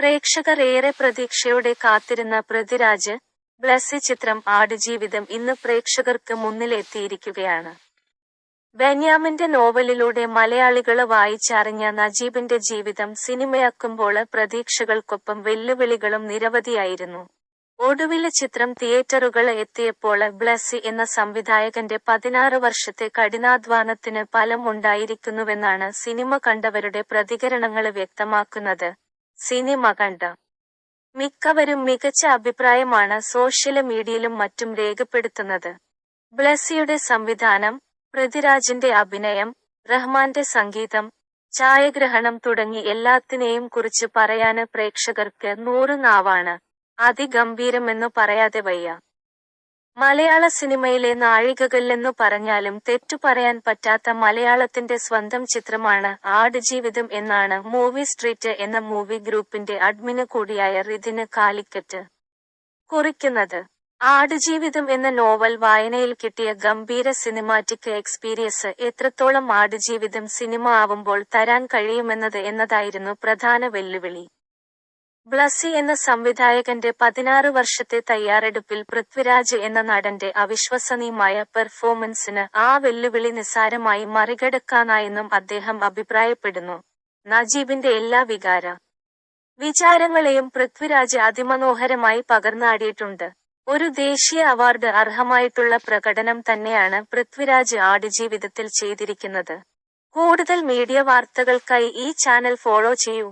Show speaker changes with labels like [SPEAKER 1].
[SPEAKER 1] പ്രേക്ഷകർ ഏറെ പ്രതീക്ഷയോടെ കാത്തിരുന്ന പൃഥ്വിരാജ് ബ്ലസ്സി ചിത്രം ആടുജീവിതം ഇന്ന് പ്രേക്ഷകർക്ക് മുന്നിലെത്തിയിരിക്കുകയാണ്. ബെന്യാമിന്റെ നോവലിലൂടെ മലയാളികൾ വായിച്ചറിഞ്ഞ നജീബിന്റെ ജീവിതം സിനിമയാക്കുമ്പോൾ പ്രതീക്ഷകൾക്കൊപ്പം വെല്ലുവിളികളും നിരവധിയായിരുന്നു. ഒടുവിൽ ചിത്രം തിയേറ്ററുകൾ എത്തിയപ്പോൾ ബ്ലസ്സി എന്ന സംവിധായകന്റെ പതിനാറ് വർഷത്തെ കഠിനാധ്വാനത്തിന് ഫലം ഉണ്ടായിരിക്കുന്നുവെന്നാണ് സിനിമ കണ്ടവരുടെ പ്രതികരണങ്ങൾ വ്യക്തമാക്കുന്നത്. സിനിമ കണ്ട. മിക്കവരും മികച്ച അഭിപ്രായമാണ് സോഷ്യൽ മീഡിയയിലും മറ്റും രേഖപ്പെടുത്തുന്നത്. ബ്ലസ്സിയുടെ സംവിധാനം പൃഥ്വിരാജിന്റെ അഭിനയം റഹ്മാന്റെ സംഗീതം ഛായഗ്രഹണം തുടങ്ങി എല്ലാത്തിനെയും കുറിച്ച് പറയാന് പ്രേക്ഷകർക്ക് നൂറ് നാവാണ്. അതിഗംഭീരമെന്നു പറയാതെ വയ്യ. മലയാള സിനിമയിലെ നാഴികകല്ലെന്നു പറഞ്ഞാലും തെറ്റു പറയാൻ പറ്റാത്ത മലയാളത്തിന്റെ സ്വന്തം ചിത്രമാണ് ആട് ജീവിതം എന്നാണ് മൂവി സ്ട്രീറ്റ് എന്ന മൂവി ഗ്രൂപ്പിന്റെ അഡ്മിന് കൂടിയായ റിതിന് കാലിക്കറ്റ് കുറിക്കുന്നത്. ആടുജീവിതം എന്ന നോവൽ വായനയിൽ കിട്ടിയ ഗംഭീര സിനിമാറ്റിക് എക്സ്പീരിയൻസ് എത്രത്തോളം ആടുജീവിതം സിനിമ ആവുമ്പോൾ തരാൻ കഴിയുമെന്നത് എന്നതായിരുന്നു പ്രധാന വെല്ലുവിളി. ബ്ലസ്സി എന്ന സംവിധായകന്റെ പതിനാറ് വർഷത്തെ തയ്യാറെടുപ്പിൽ പൃഥ്വിരാജ് എന്ന നടന്റെ അവിശ്വസനീയമായ പെർഫോമൻസിന് ആ വെല്ലുവിളി നിസ്സാരമായി മറികടക്കാനായെന്നും അദ്ദേഹം അഭിപ്രായപ്പെടുന്നു. നജീബിന്റെ എല്ലാ വികാര വിചാരങ്ങളെയും പൃഥ്വിരാജ് അതിമനോഹരമായി പകർന്നാടിയിട്ടുണ്ട്. ഒരു ദേശീയ അവാർഡ് അർഹമായിട്ടുള്ള പ്രകടനം തന്നെയാണ് പൃഥ്വിരാജ് ആടുജീവിതത്തിൽ ചെയ്തിരിക്കുന്നത്. കൂടുതൽ മീഡിയ വാർത്തകൾക്കായി ഈ ചാനൽ ഫോളോ ചെയ്യൂ.